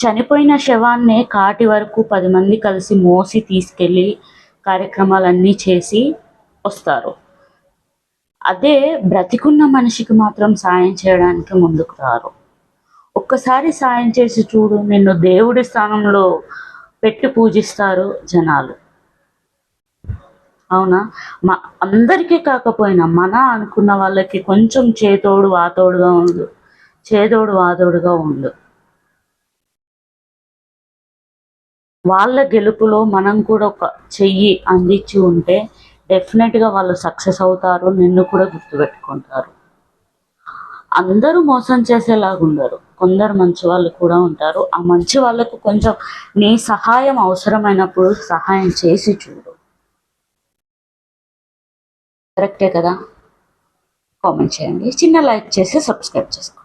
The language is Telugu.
చనిపోయిన శవాన్ని కాటి వరకు పది మంది కలిసి మోసి తీసుకెళ్ళి కార్యక్రమాలన్నీ చేసి వస్తారు. అదే బ్రతికున్న మనిషికి మాత్రం సాయం చేయడానికి ముందుకు రారు. ఒక్కసారి సాయం చేసి చూడు నిన్ను దేవుడి స్థానంలో పెట్టి పూజిస్తారు జనాలు. అవునా? మా అందరికీ కాకపోయినా మన అనుకున్న వాళ్ళకి కొంచెం చేతోడు వాతోడుగా ఉండు చేదోడు వాతోడుగా ఉండు. వాళ్ళ గెలుపులో మనం కూడా ఒక చెయ్యి అందించి ఉంటే డెఫినెట్గా వాళ్ళు సక్సెస్ అవుతారు నిన్ను కూడా గుర్తుపెట్టుకుంటారు. అందరూ మోసం చేసేలాగా ఉండరు. కొందరు మంచి వాళ్ళు కూడా ఉంటారు. ఆ మంచి వాళ్ళకు కొంచెం నీ సహాయం అవసరమైనప్పుడు సహాయం చేసి చూడు. కరెక్టే కదా? కామెంట్ చేయండి. చిన్న లైక్ చేసి సబ్స్క్రైబ్ చేసుకోండి.